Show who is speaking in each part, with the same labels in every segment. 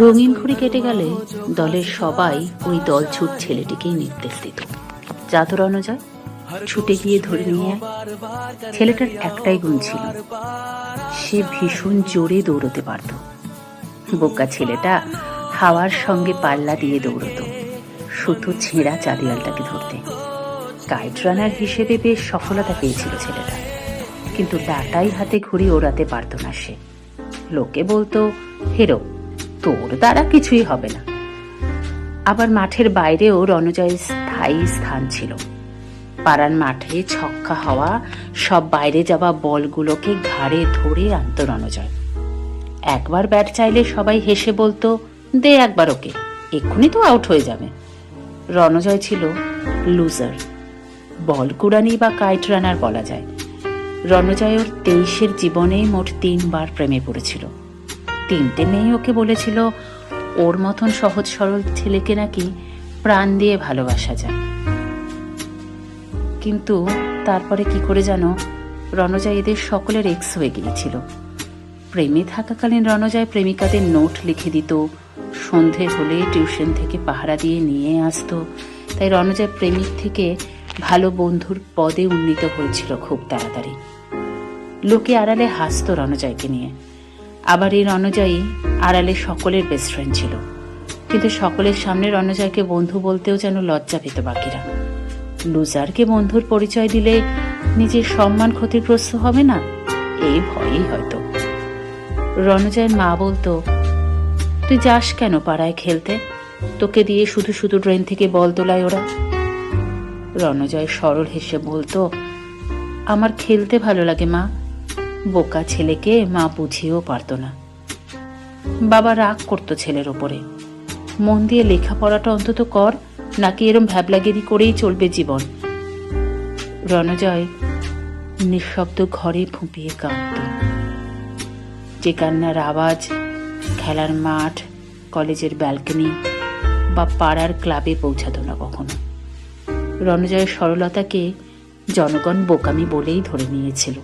Speaker 1: রঙিন ঘড়ি কেটে গেলে দলের সবাই ওই দল ছুট ছেলেটিকেই নির্দেশ দিত। যা তো রণজয় ছুটে গিয়ে ধরে নিয়ে ছেলেটার একটাই গুণ ছিল সে ভীষণ জোরে দৌড়তে পারত। বোকা ছেলেটা হাওয়ার সঙ্গে পাল্লা দিয়ে দৌড়তো শুধু ছেঁড়া চাঁদিয়ালটাকে ধরতে। কাইট রানার হিসেবে বেশ সফলতা পেয়েছিল ছেলেটা কিন্তু ডাটাই হাতে ঘুড়ি ওড়াতে পারত না সে। লোকে বলতো, হেরো, তোর দ্বারা কিছুই হবে না। আবার মাঠের বাইরেও রণজয়ের স্থায়ী স্থান ছিল। পাড়ার মাঠে ছক্কা হওয়া, সব বাইরে যাওয়া বলগুলোকে ঘাড়ে ধরে আনত রণজয়। একবার ব্যাট চাইলে সবাই হেসে বলতো, দে একবার ওকে, এক্ষুনি তো আউট হয়ে যাবে। রণজয় ছিল লুজার। বল কুড়ানি বা কাইট রানার বলা যায়। রণজয় তেইশের জীবনে মোট তিনবার প্রেমে পড়েছিল। তিনটে মেয়ে ওকে বলেছিল, ওর মতন সহজ সরল ছেলেকে নাকি প্রাণ দিয়ে ভালোবাসা যায়। কিন্তু তারপরে কি করে যেন রণজয় এদের সকলের এক্স হয়ে গিয়েছিল। প্রেমে থাকাকালীন রণজয় প্রেমিকাদের নোট লিখে দিত, সন্ধে হলে টিউশন থেকে পাহারা দিয়ে নিয়ে আসতো। তাই রণজয় প্রেমিক থেকে ভালো বন্ধুর পদে উন্নীত হয়েছিল খুব তাড়াতাড়ি। লোকে আড়ালে হাসতো রণজয়কে নিয়ে। আবার এই রণজয়ী আড়ালে সকলের বেস্ট ফ্রেন্ড ছিল। কিন্তু সকলের সামনে রণজয়কে বন্ধু বলতেও যেন লজ্জা পেত বাকিরা। লুজারকে বন্ধুর পরিচয় দিলে নিজের সম্মান ক্ষতিগ্রস্ত হবে না? এই ভয়েই হয়তো। রণজয়ের মা বলতো, তুই যাস কেন পাড়ায় খেলতে? তোকে দিয়ে শুধু শুধু ট্রেন থেকে বল তোলায় ওরা। রণজয় সরল হেসে বলতো, আমার খেলতে ভালো লাগে, মা। বোকা ছেলেকে মা বুঝিয়েও পারতো না। বাবা রাগ করতো ছেলের ওপরে। মন দিয়ে লেখাপড়াটা অন্তত কর, নাকি এরম ভ্যাবলাগিরি করেই চলবে জীবন। রণজয় নিঃশব্দ ঘরে ফুঁপিয়ে কাঁদত। যে কান্নার আওয়াজ, খেলার মাঠ, কলেজের ব্যালকনি বা পাড়ার ক্লাবে পৌঁছাতো না কখনো। রণজয়ের সরলতাকে জনগণ বোকামি বলেই ধরে নিয়েছিল।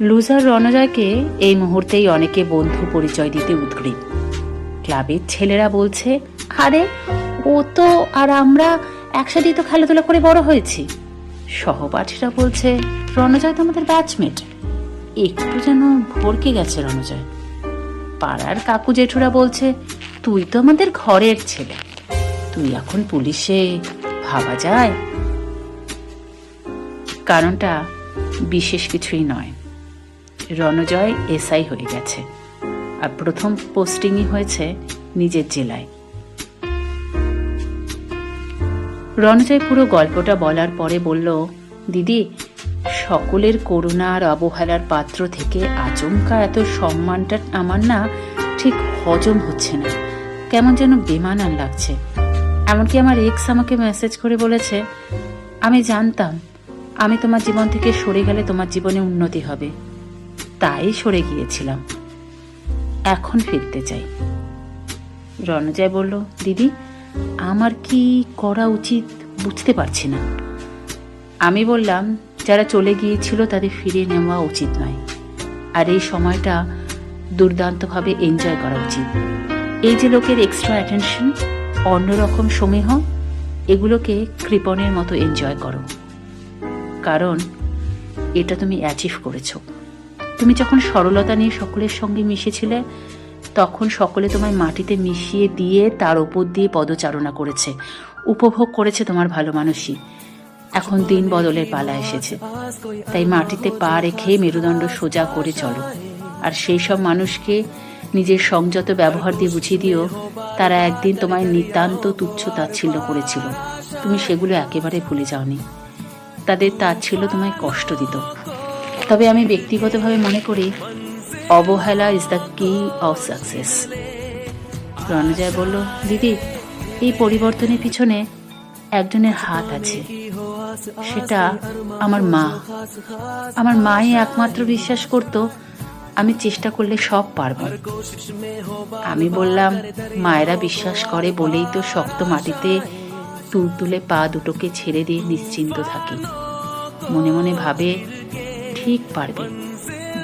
Speaker 1: লুজার রণজয়কে এই মুহূর্তেই অনেকে বন্ধু পরিচয় দিতে উদ্গ্রীব। ক্লাবের ছেলেরা বলছে, আরে, ও তো আর আমরা একসাথেই তো খেলাধুলা করে বড় হয়েছি। সহপাঠীরা বলছে, রণজয় তো আমাদের ব্যাচমেট একটু যেন ভরকে গেছে রণজয়। পাড়ার কাকু জেঠুরা বলছে, তুই তো আমাদের ঘরের ছেলে। তুই এখন পুলিশে ভাবা যায়? কারণটা বিশেষ কিছুই নয়। রণজয় এসআই হয়ে গেছে আর প্রথম পোস্টিংই হয়েছে নিজের জেলায়। রণজয় পুরো গল্পটা বলার পরে বলল, দিদি, সকলের করুণা আর অবহেলার পাত্র থেকে আচমকা এত সম্মানটা আমার না ঠিক হজম হচ্ছে না। কেমন যেন বেমানান লাগছে। এমনকি আমার এক্স আমাকে মেসেজ করে বলেছে, আমি জানতাম, আমি তোমার জীবন থেকে সরে গেলে তোমার জীবনে উন্নতি হবে। তাই সরে গিয়েছিলাম। এখন ফিরতে চাই। রণজয় বলল, দিদি, আমার কি করা উচিত বুঝতে পারছি না। আমি বললাম, যারা চলে গিয়েছিল তাদের ফিরিয়ে নেওয়া উচিত নয়। আর এই সময়টা দুর্দান্তভাবে এনজয় করা উচিত। এই যে লোকের এক্সট্রা অ্যাটেনশন অন্যরকম সমীহ, এগুলোকে কৃপণের মতো এনজয় করো। কারণ এটা তুমি অ্যাচিভ করেছ। তুমি যখন সরলতা নিয়ে সকলের সঙ্গে মিশেছিলে, তখন সকলে তোমায় মাটিতে মিশিয়ে দিয়ে তার ওপর দিয়ে পদচারণা করেছে, উপভোগ করেছে তোমার ভালো মানুষই। এখন দিন বদলের পালা এসেছে। তাই মাটিতে পা রেখে মেরুদণ্ড সোজা করে চলো। আর সেই সব মানুষকে নিজের সংযত ব্যবহার দিয়ে বুঝিয়ে দিও তারা একদিন তোমায় নিতান্ত তুচ্ছ তাচ্ছিল্য করেছিল। তুমি সেগুলো একেবারে ভুলে যাওনি। তাদের তাচ্ছিল্য তোমায় কষ্ট দিত। তবে আমি ব্যক্তিগতভাবে মনে করি, অবহেলা is the key of success Ranajoy বলল, দিদি, এই পরিবর্তনের পিছনে একজনের হাত আছে। সেটা আমার মা। আমার মাই একমাত্র বিশ্বাস করত আমি চেষ্টা করলে সব পারব। আমি বললাম, মায়েরা বিশ্বাস করে বলেই তো শক্ত মাটিতে তুল তুলে পা দুটোকে ছেড়ে দিয়ে নিশ্চিন্ত থাকি। মনে মনে ভাবে, ঠিক পারবে।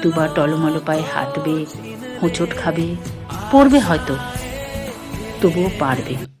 Speaker 1: দুবার টলমলো পায়ে হাঁটবে, হোঁচট খাবে, পড়বে হয়তো, তবুও পারবে।